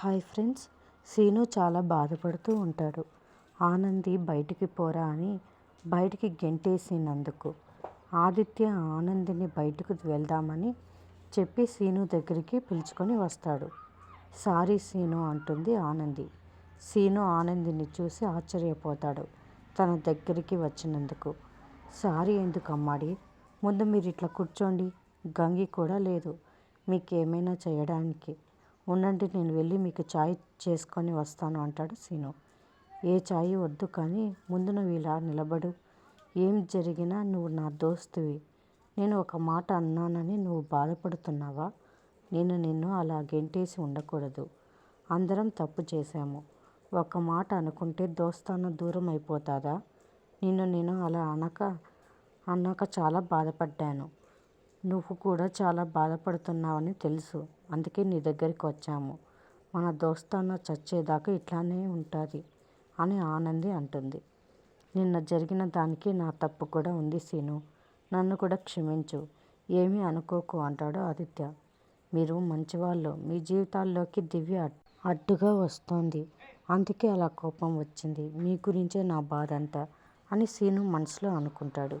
Hi friends scene చాలా బాధపడుతూ ఉంటాడు. ఆనంది బయటికి పోరా అని బయటికి గెంటేసినందుకు. ఆదిత్య ఆనందిని బయటకు వెళ్దామని చెప్పి సీను దగ్గరికి పిలుచుకొని వస్తాడు. సారీ సీను అంటుంది ఆనంది. సీను ఆనందిని చూసి ఆశ్చర్యపోతాడు తన దగ్గరికి వచ్చినందుకు. సారీ ఎందుకు అమ్మాడి ముందు మీరు ఇట్లా కూర్చోండి. గంగి కూడా లేదు. మీకేమైనా చేయడానికి ఉండండి నేను వెళ్ళి మీకు చాయ్ చేసుకొని వస్తాను అంటాడు సీను. ఏ చాయ్ వద్దు కానీ ముందు నువ్వు ఇలా నిలబడు. ఏం జరిగినా నువ్వు నా దోస్తువి. నేను ఒక మాట అన్నానని నువ్వు బాధపడుతున్నావా? నేను నిన్ను అలా గెంటేసి ఉండకూడదు. అందరం తప్పు చేశాము. ఒక మాట అనుకుంటే దోస్తాన దూరం అయిపోతుందా? నిన్ను నేను అలా అనక అన్నాక చాలా బాధపడ్డాను. నువ్వు కూడా చాలా బాధపడుతున్నావని తెలుసు. అందుకే నీ దగ్గరికి వచ్చాము. మన దోస్తాన చచ్చేదాకా ఇట్లానే ఉంటుంది అని ఆనంది అంటుంది. నిన్న జరిగిన దానికి నా తప్పు కూడా ఉంది సీను. నన్ను కూడా క్షమించు. ఏమీ అనుకోకు అంటాడు ఆదిత్య. మీరు మంచివాళ్ళు. మీ జీవితాల్లోకి దివ్య అడ్డుగా వస్తోంది. అందుకే అలా కోపం వచ్చింది. మీ గురించే నా బాధ అంతా అని సీను మనసులో అనుకుంటాడు.